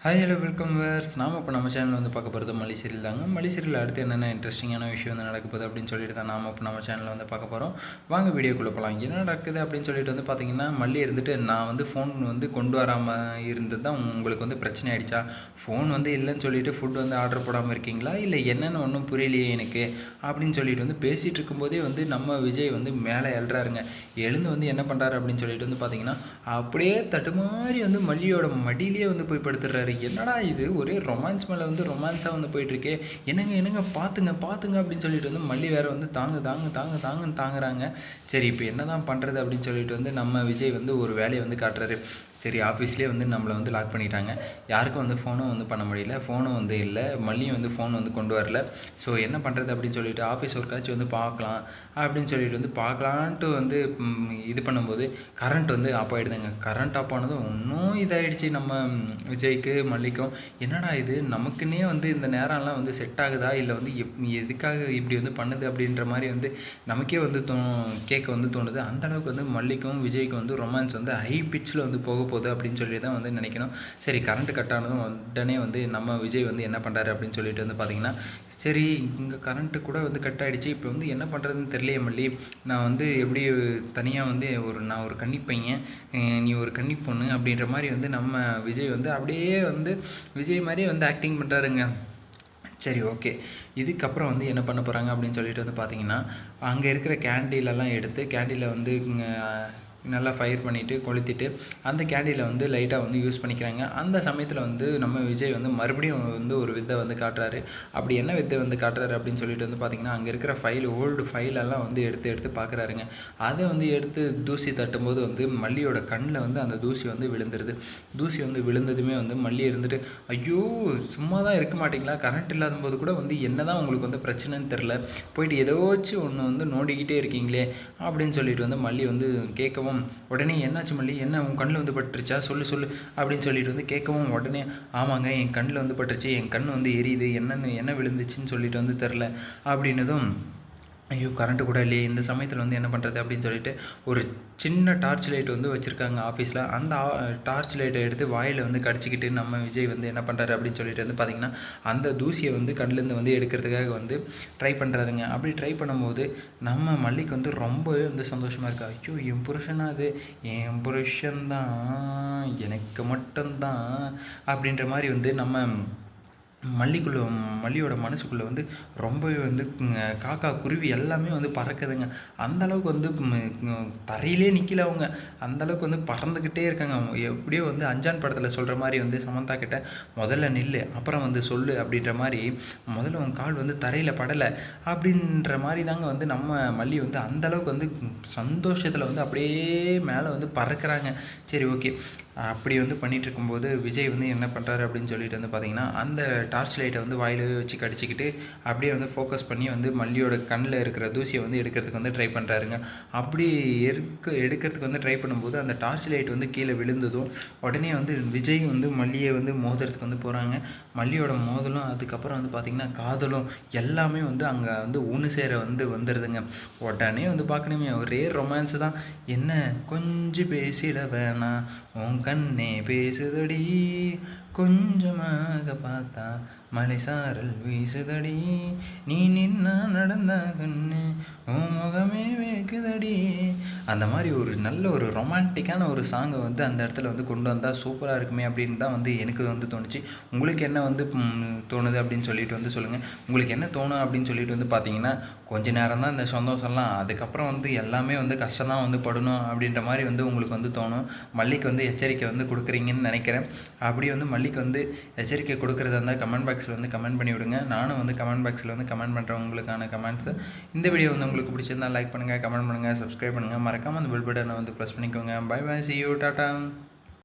Hi hello welcome verse நாம் இப்போ நம்ம சேனல் வந்து பார்க்க போகிறது மல்லி சீரியல் தாங்க. மல்லி சீரியல் அடுத்து என்னென்ன இன்ட்ரெஸ்டிங்கான விஷயம் வந்து நடக்க போகுது அப்படின்னு சொல்லிட்டு தான் நாம் இப்போ நம்ம சேனலில் வந்து பார்க்க போகிறோம் வாங்க வீடியோக்குள்ளே போகலாம் என்ன நடக்குது அப்படின்னு சொல்லிட்டு வந்து பார்த்தீங்கன்னா மல்லி இருந்துட்டு நான் வந்து ஃபோன் வந்து கொண்டு வராமல் இருந்தது தான் உங்களுக்கு வந்து பிரச்சனை ஆகிடுச்சா ஃபோன் வந்து இல்லைன்னு சொல்லிட்டு ஃபுட் வந்து ஆர்டர் போடாமல் இருக்கீங்களா? இல்லை என்னென்னு ஒன்றும் புரியலையே எனக்கு அப்படின்னு சொல்லிட்டு வந்து பேசிகிட்டு இருக்கும்போதே வந்து நம்ம விஜய் வந்து மேலே எழுறாருங்க எழுந்து வந்து என்ன பண்ணுறாரு அப்படின்னு சொல்லிட்டு வந்து பார்த்தீங்கன்னா அப்படியே தட்டுமாறி வந்து மல்லியோட மடியிலேயே வந்து போய் படுத்துடுறாரு என்னடா இது? ஒரே ரொமான்ஸ் மேலே வந்து ரொமான்ஸாக வந்து போயிட்டுருக்கே. என்னங்க என்னங்க? பார்த்துங்க பார்த்துங்க அப்படின்னு சொல்லிட்டு வந்து மல்லி வேறு வந்து தாங்க தாங்க தாங்க தாங்கன்னு தாங்குறாங்க. சரி இப்போ என்ன தான் பண்ணுறது அப்படின்னு சொல்லிட்டு வந்து நம்ம விஜய் வந்து ஒரு வேலையை வந்து காட்டுறாரு. சரி ஆஃபீஸ்லேயே வந்து நம்மளை வந்து லாக் பண்ணிட்டாங்க. யாருக்கும் வந்து ஃபோனும் வந்து பண்ண முடியல. ஃபோனும் வந்து இல்லை. மல்லியும் வந்து ஃபோன் வந்து கொண்டு வரல. ஸோ என்ன பண்ணுறது அப்படின்னு சொல்லிட்டு ஆஃபீஸ் ஒர்க்காச்சும் வந்து பார்க்கலாம் அப்படின்னு சொல்லிட்டு வந்து பார்க்கலான்ட்டு வந்து இது பண்ணும்போது கரண்ட் வந்து ஆஃப் ஆகிடுதுங்க கரண்ட் ஆஃப் ஆனதும் இன்னும் இதாகிடுச்சு நம்ம விஜய்க்கு மல்லிக்கும். என்னடா இது? நமக்குன்னே வந்து இந்த நேரம்லாம் வந்து செட் ஆகுதா? இல்லை வந்து எப் எதுக்காக இப்படி வந்து பண்ணுது அப்படின்ற மாதிரி வந்து நமக்கே வந்து தோ கேட்க வந்து தோணுது. அந்தளவுக்கு வந்து மல்லிக்கும் விஜய்க்கும் வந்து ரொமான்ஸ் வந்து ஹை பிச்சில் வந்து போக போகுது அப்படின்னு சொல்லி தான் வந்து நினைக்கணும். சரி கரண்ட்டு கட் ஆனதும் உடனே வந்து நம்ம விஜய் வந்து என்ன பண்ணுறாரு அப்படின்னு சொல்லிட்டு வந்து பார்த்தீங்கன்னா சரி இங்கே கரண்ட்டு கூட வந்து கட் ஆகிடுச்சு இப்போ வந்து என்ன பண்ணுறதுன்னு தெரியலையே மல்லி. நான் வந்து எப்படி தனியாக வந்து ஒரு நான் ஒரு கன்னி பையன் நீ ஒரு கன்னி பொண்ணு அப்படின்ற மாதிரி வந்து நம்ம விஜய் வந்து அப்படியே வந்து விஜய் மாதிரியே வந்து ஆக்டிங் பண்ணுறாருங்க சரி ஓகே இதுக்கப்புறம் வந்து என்ன பண்ண போகிறாங்க அப்படின்னு சொல்லிட்டு வந்து பார்த்தீங்கன்னா அங்கே இருக்கிற கேண்டீலெல்லாம் எடுத்து கேண்டீனில் வந்து நல்லா ஃபயர் பண்ணிவிட்டு கொளுத்திட்டு அந்த கேண்டிலை வந்து லைட்டாக வந்து யூஸ் பண்ணிக்கிறாங்க. அந்த சமயத்தில் வந்து நம்ம விஜய் வந்து மறுபடியும் வந்து ஒரு வித்தை வந்து காட்டுறாரு. அப்படி என்ன வித்தை வந்து காட்டுறாரு அப்படின்னு சொல்லிட்டு வந்து பார்த்திங்கன்னா அங்கே இருக்கிற ஃபைல் ஓல்டு ஃபைலெல்லாம் வந்து எடுத்து எடுத்து பார்க்குறாருங்க அதை வந்து எடுத்து தூசி தட்டும்போது வந்து மல்லியோட கண்ணில் வந்து அந்த தூசி வந்து விழுந்துருது. தூசி வந்து விழுந்ததுமே வந்து மல்லி இருந்துட்டு ஐயோ சும்மா தான் இருக்க மாட்டிங்களா? கரண்ட் இல்லாத போது கூட வந்து என்ன தான் உங்களுக்கு வந்து பிரச்சனைன்னு தெரில போயிட்டு ஏதோச்சும் ஒன்று வந்து நோண்டிக்கிட்டே இருக்கீங்களே? அப்படின்னு சொல்லிட்டு வந்து மல்லி வந்து கேட்கவும் கேட்கவும் உடனே என்னாச்சு மல்லி? என்ன உன் கண்ணில் வந்து பட்டுருச்சா? சொல்லு சொல்லு அப்படின்னு சொல்லிட்டு வந்து கேட்கவும் உடனே ஆமாங்க என் கண்ணில் வந்து பட்டுருச்சு. என் கண் வந்து எரியுது. என்னென்னு என்ன விழுந்துச்சுன்னு சொல்லிட்டு வந்து தெரில அப்படின்னதும் ஐயோ கரண்ட்டு கூட இல்லையே இந்த சமயத்தில் வந்து என்ன பண்ணுறது அப்படின்னு சொல்லிட்டு ஒரு சின்ன டார்ச் லைட் வந்து வச்சுருக்காங்க ஆஃபீஸில் அந்த டார்ச் லைட்டை எடுத்து வாயில் வந்து கடிச்சிக்கிட்டு நம்ம விஜய் வந்து என்ன பண்ணுறாரு அப்படின்னு சொல்லிட்டு வந்து பார்த்திங்கன்னா அந்த தூசியை வந்து கண்ணிலேருந்து வந்து எடுக்கிறதுக்காக வந்து ட்ரை பண்ணுறாருங்க அப்படி ட்ரை பண்ணும்போது நம்ம மல்லிக்கு வந்து ரொம்பவே வந்து சந்தோஷமாக இருக்கா. ஐயோ என் புருஷனா அது? என் புருஷன்தான் எனக்கு மட்டும்தான் அப்படின்ற மாதிரி வந்து நம்ம மல்லிக்குள்ளே மல்லியோட மனசுக்குள்ளே வந்து ரொம்பவே வந்து காக்கா குருவி எல்லாமே வந்து பறக்குதுங்க. அந்தளவுக்கு வந்து தரையிலே நிற்கல அவங்க. அந்தளவுக்கு வந்து பறந்துக்கிட்டே இருக்காங்க. எப்படியோ வந்து அஞ்சான் படத்தில் சொல்கிற மாதிரி வந்து சமந்தா கிட்ட முதல்ல நில்லு அப்புறம் வந்து சொல்லு அப்படின்ற மாதிரி முதல்ல உன் கால் வந்து தரையில் படலை அப்படின்ற மாதிரி தாங்க வந்து நம்ம மல்லி வந்து அந்தளவுக்கு வந்து சந்தோஷத்தில் வந்து அப்படியே மேலே வந்து பறக்கிறாங்க. சரி ஓகே. அப்படி வந்து பண்ணிகிட்டு இருக்கும்போது விஜய் வந்து என்ன பண்ணுறாரு அப்படின்னு சொல்லிட்டு வந்து பார்த்தீங்கன்னா அந்த டார்ச் லைட்டை வந்து வாயிலவே வச்சு கடிச்சிக்கிட்டு அப்படியே வந்து ஃபோக்கஸ் பண்ணி வந்து மல்லியோட கண்ணில் இருக்கிற தூசியை வந்து எடுக்கிறதுக்கு வந்து ட்ரை பண்ணுறாருங்க அப்படி எடுக்க எடுக்கிறதுக்கு வந்து ட்ரை பண்ணும்போது அந்த டார்ச் லைட் வந்து கீழே விழுந்ததும் உடனே வந்து விஜய் வந்து மல்லியை வந்து மோதுறதுக்கு வந்து போகிறாங்க மல்லியோட மோதலும் அதுக்கப்புறம் வந்து பார்த்திங்கன்னா காதலும் எல்லாமே வந்து அங்கே வந்து ஒன்று சேர வந்து வந்துடுதுங்க உடனே வந்து பார்க்கணுமே ஒரே ரொமான்ஸ் தான். என்ன? கொஞ்சம் பேசிட வேணாம். உங்க கண்ணே பேசுதடி கொஞ்சமாக பார்த்தா மலை சாரல் வீசுதடி. நீ நின்னா நடந்தா கண்ணு உன் முகமே வேக்குதடி. அந்த மாதிரி ஒரு நல்ல ஒரு ரொமான்டிக்கான ஒரு சாங்கை வந்து அந்த இடத்துல வந்து கொண்டு வந்தால் சூப்பராக இருக்குமே அப்படின்னு தான் வந்து எனக்கு வந்து தோணுச்சு. உங்களுக்கு என்ன வந்து தோணுது அப்படின்னு சொல்லிட்டு வந்து சொல்லுங்கள் உங்களுக்கு என்ன தோணும் அப்படின்னு சொல்லிட்டு வந்து பார்த்தீங்கன்னா கொஞ்ச நேரம் தான் இந்த சந்தோஷம்லாம். அதுக்கப்புறம் வந்து எல்லாமே வந்து கஷ்டம் தான் வந்து படணும் அப்படின்ற மாதிரி வந்து உங்களுக்கு வந்து தோணும். மல்லிக்கு வந்து எச்சரிக்கை வந்து கொடுக்குறீங்கன்னு நினைக்கிறேன். அப்படி வந்து மல்லிக்கு வந்து எச்சரிக்கை கொடுக்குறதா இருந்தால் கமெண்ட் பாக்ஸில் வந்து கமெண்ட் பண்ணி விடுங்க நானும் வந்து கமெண்ட் பாக்ஸில் வந்து கமெண்ட் பண்ணுறவங்களுக்கான கமெண்ட்ஸ் கமெண்ட்ஸு இந்த வீடியோ வந்து உங்களுக்கு பிடிச்சிருந்தால் லைக் பண்ணுங்கள் கமெண்ட் பண்ணுங்கள் சப்ஸ்கிரைப் பண்ணுங்கள் மறக்காமல் அந்த பில் பட்டனை வந்து ப்ரெஸ் பண்ணிக்கோங்க. Bye bye see you tata